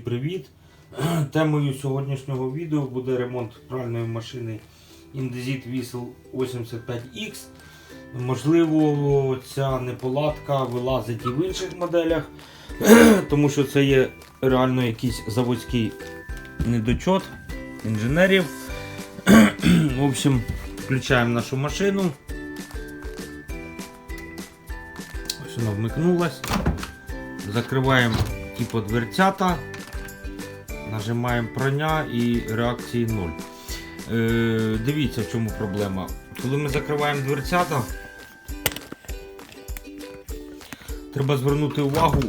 привіт! Темою сьогоднішнього відео буде ремонт пральної машини Indesit Whistle 85X. Можливо, ця неполадка вилазить і в інших моделях, тому що це є реально якийсь заводський недочот інженерів. В общем, включаємо нашу машину. Ось вона вмикнулась. Закриваємо типу дверцята, нажимаємо прання і реакції 0. Е, дивіться, в чому проблема. Коли ми закриваємо дверцята, треба звернути увагу,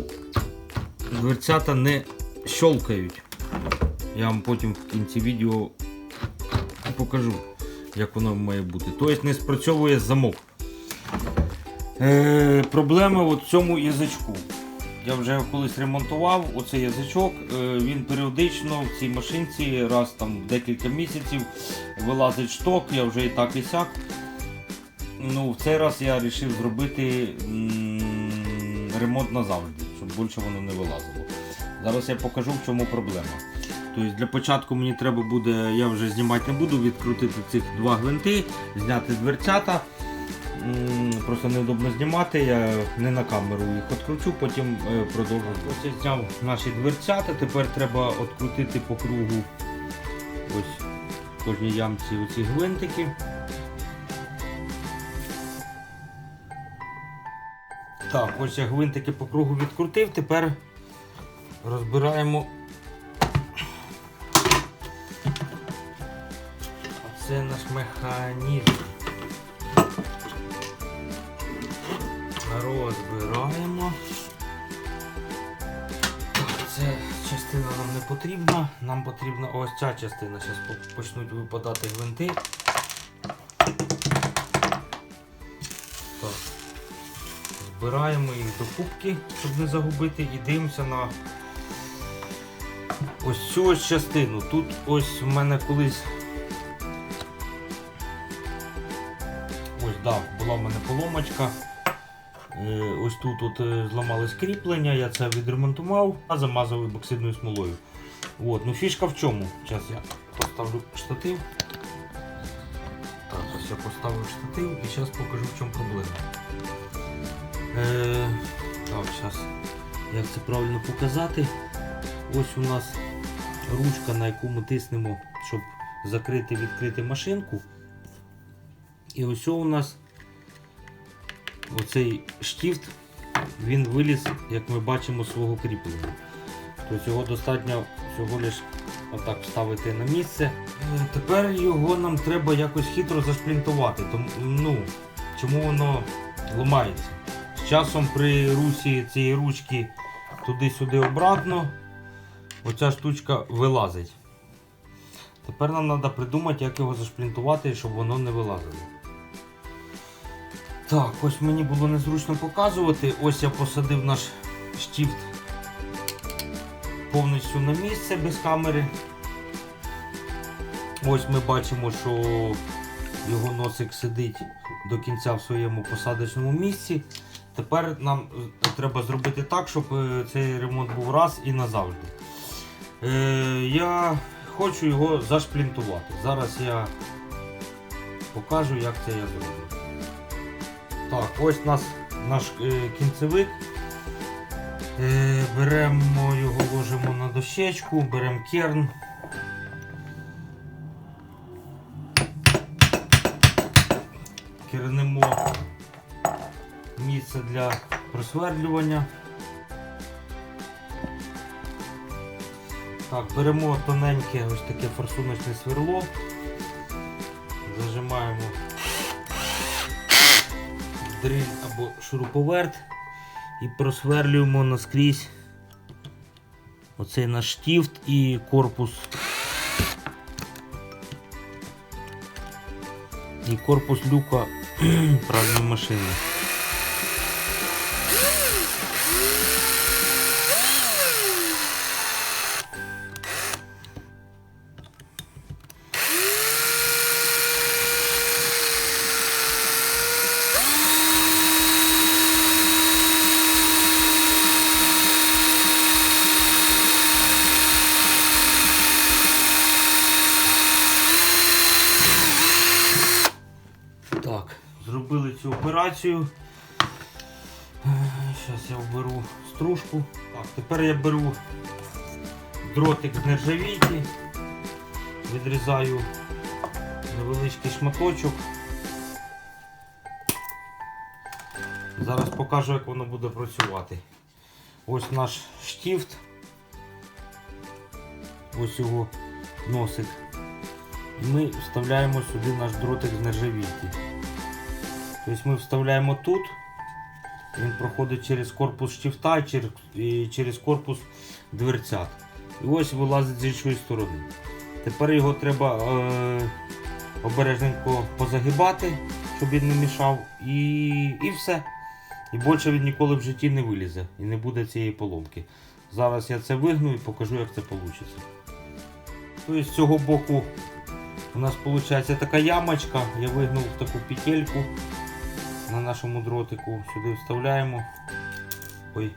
дверцята не щолкають. Я вам потім в кінці відео покажу, як воно має бути. Тобто не спрацьовує замок. Е, проблема в цьому язичку. Я вже колись ремонтував оцей язичок. е, Він періодично в цій машинці раз там в декілька місяців вилазить шток, я вже і так і сяк. Ну, в цей раз я вирішив зробити ремонт назавжди, щоб більше воно не вилазило. Зараз я покажу, в чому проблема. Тобто Для початку мені треба буде, я вже знімати не буду, відкрутити цих два гвинти, зняти дверцята. Просто неудобно знімати, я не на камеру їх відкручу, потім е, продовжу. Ось я зняв наші дверцята, тепер треба відкрутити по кругу ось в кожній ямці оці гвинтики. Так, ось я гвинтики по кругу відкрутив, тепер розбираємо. Оце наш механізм. Розбираємо. Ця частина нам не потрібна. Нам потрібна ось ця частина. Зараз почнуть випадати гвинти. Так. Збираємо їх до кубки, щоб не загубити, і дивимося на ось цю ось частину. Тут ось в мене колись. Ось, да, була в мене поломочка. Е, Ось тут от е, зламалось кріплення, я це відремонтував, а замазав ебоксидною смолою. От, ну фішка в чому? Зараз я поставлю штатив. Так, ось я поставив штатив і зараз покажу в чому проблема. Е, так, зараз як це правильно показати. Ось у нас ручка, на яку ми тиснемо, щоб закрити відкрити машинку. І ось у нас оцей штифт, він виліз, як ми бачимо, свого кріплення. Тобто його достатньо всього лиш отак вставити на місце. Е, Тепер його нам треба якось хитро зашплінтувати. Тому, ну, чому воно ламається? З часом при русі цієї ручки туди-сюди обратно, оця штучка вилазить. Тепер нам треба придумати, як його зашплінтувати, щоб воно не вилазило. Так, ось мені було незручно показувати. Ось я посадив наш штифт повністю на місце без камери. Ось ми бачимо, що його носик сидить до кінця в своєму посадочному місці. Тепер нам е, треба зробити так, щоб е, цей ремонт був раз і назавжди. Е, я хочу його зашплінтувати. Зараз я покажу, як це я зроблю. Так, ось у нас наш е, кінцевик. Е, беремо його, ложимо на дощечку, беремо керн. Кернемо місце для просвердлювання. Так, беремо тоненьке ось таке форсуночне сверло, зажимаємо дриль або шуруповерт і просверлюємо наскрізь оцей наш штіфт і корпус. І корпус люка пральної машини. Операцію. Зараз я вберу стружку. Так, тепер я беру дротик з нержавійки, відрізаю невеличкий шматочок. Зараз покажу, як воно буде працювати. Ось наш штифт. Ось його носик. І ми вставляємо сюди наш дротик з нержавійки. Тобто ми вставляємо тут, він проходить через корпус штифта і через, корпус дверцят. І ось вилазить з іншої сторони. Тепер його треба е, обережненько позагибати, щоб він не мішав, і, і все. І більше він ніколи в житті не вилізе і не буде цієї поломки. Зараз я це вигну і покажу, як це вийде. Тобто з цього боку у нас виходить така ямочка. Я вигнув таку петельку на нашому дротику. Сюди вставляємо. Ой.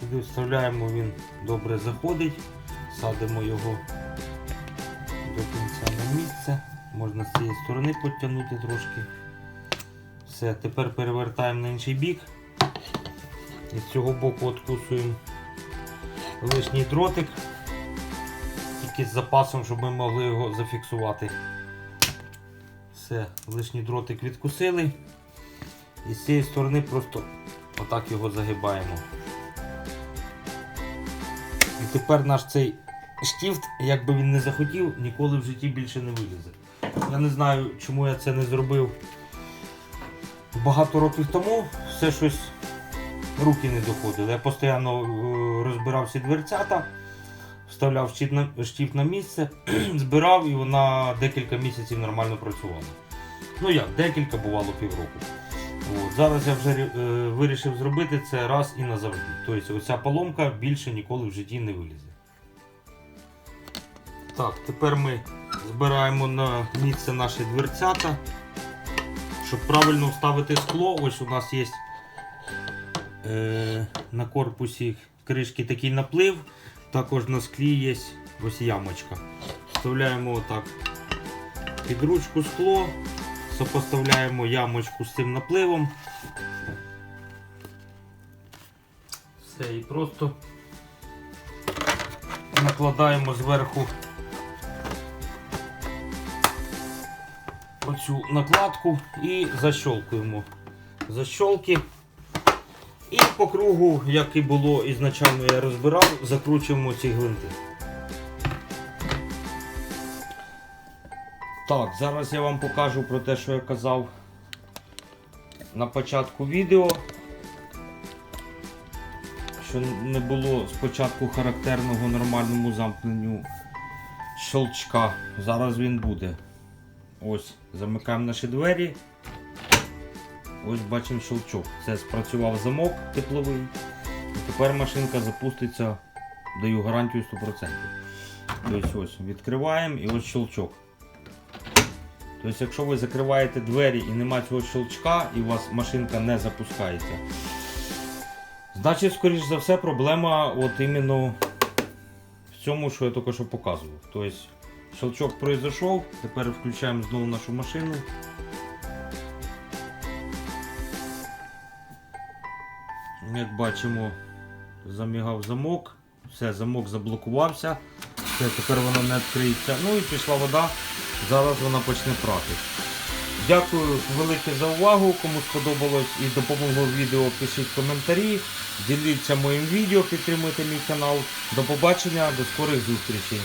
Сюди вставляємо, він добре заходить, садимо його до кінця на місце. Можна з цієї сторони підтягнути трошки. Все, тепер перевертаємо на інший бік. І з цього боку откусуємо лишній дротик. Тільки з запасом, щоб ми могли його зафіксувати. Все, лишній дротик відкусили. І з цієї сторони просто отак його загибаємо. І тепер наш цей штифт, як би він не захотів, ніколи в житті більше не вилізе. Я не знаю, чому я це не зробив багато років тому. Все щось руки не доходили. Я постійно е, розбирав всі дверцята, вставляв штифт на, штифт на місце, збирав і вона декілька місяців нормально працювала. Ну як, декілька бувало півроку. От. Зараз я вже е, вирішив зробити це раз і назавжди. Тобто оця поломка більше ніколи в житті не вилізе. Так, тепер ми збираємо на місце наші дверцята. Щоб правильно вставити скло, ось у нас є е, на корпусі кришки такий наплив, також на склі є ось ямочка. Вставляємо отак під ручку скло, сопоставляємо ямочку з цим напливом. Все, і просто накладаємо зверху оцю накладку і защолкуємо. Защолки. І по кругу, як і було ізначально я розбирав, закручуємо ці гвинти. Так, зараз я вам покажу про те, що я казав на початку відео. Що не було спочатку характерного нормальному замкненню щелчка. Зараз він буде. Ось, замикаємо наші двері. Ось бачимо щелчок. Це спрацював замок тепловий. І тепер машинка запуститься, даю гарантію 100%. Тобто ось відкриваємо і ось щелчок. Тобто, якщо ви закриваєте двері і нема цього щелчка, і у вас машинка не запускається, значить, скоріш за все, проблема от іменно в цьому, що я тільки що показував. Тобто, щелчок пройшов, тепер включаємо знову нашу машину. Як бачимо, замігав замок, все, замок заблокувався, все, тепер воно не відкриється. Ну і пішла вода, зараз вона почне прати. Дякую велике за увагу. Кому сподобалось і допомогло відео, пишіть коментарі, діліться моїм відео, підтримуйте мій канал. До побачення, до скорих зустрічей.